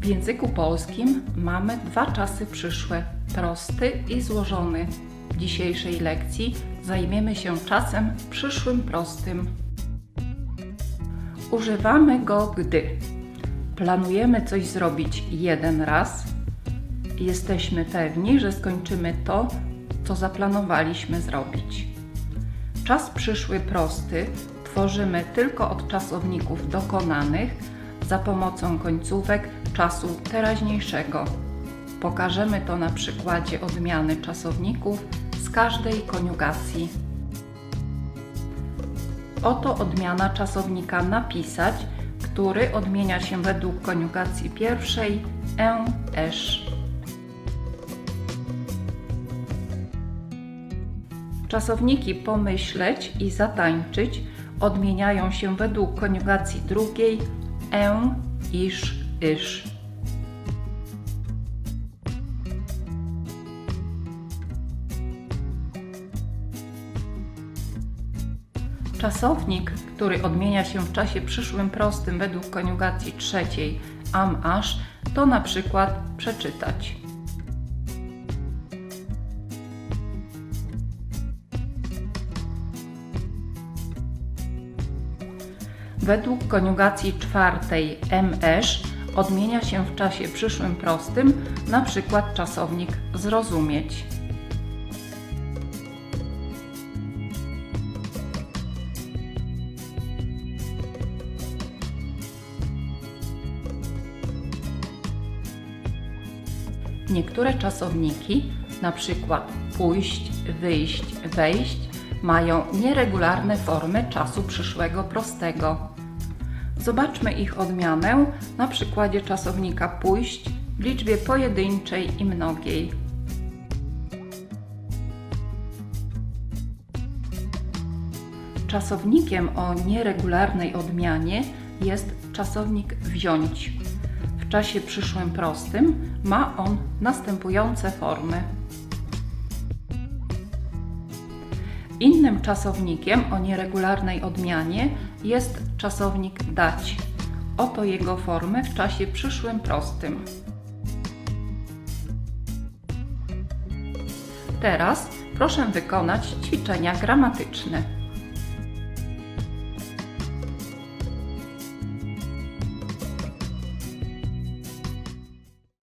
W języku polskim mamy dwa czasy przyszłe, prosty i złożony. W dzisiejszej lekcji zajmiemy się czasem przyszłym prostym. Używamy go, gdy planujemy coś zrobić jeden raz, jesteśmy pewni, że skończymy to, co zaplanowaliśmy zrobić. Czas przyszły prosty tworzymy tylko od czasowników dokonanych za pomocą końcówek czasu teraźniejszego. Pokażemy to na przykładzie odmiany czasowników z każdej koniugacji. Oto odmiana czasownika napisać, który odmienia się według koniugacji pierwszej en, esz. Czasowniki pomyśleć i zatańczyć odmieniają się według koniugacji drugiej en, isz, isz. Czasownik, który odmienia się w czasie przyszłym prostym według koniugacji trzeciej am, aż, to na przykład przeczytać. Według koniugacji czwartej mesz odmienia się w czasie przyszłym prostym przykład czasownik zrozumieć. Niektóre czasowniki, przykład pójść, wyjść, wejść, mają nieregularne formy czasu przyszłego prostego. Zobaczmy ich odmianę na przykładzie czasownika pójść w liczbie pojedynczej i mnogiej. Czasownikiem o nieregularnej odmianie jest czasownik wziąć. W czasie przyszłym prostym ma on następujące formy. Innym czasownikiem o nieregularnej odmianie jest czasownik dać. Oto jego formy w czasie przyszłym prostym. Teraz proszę wykonać ćwiczenia gramatyczne.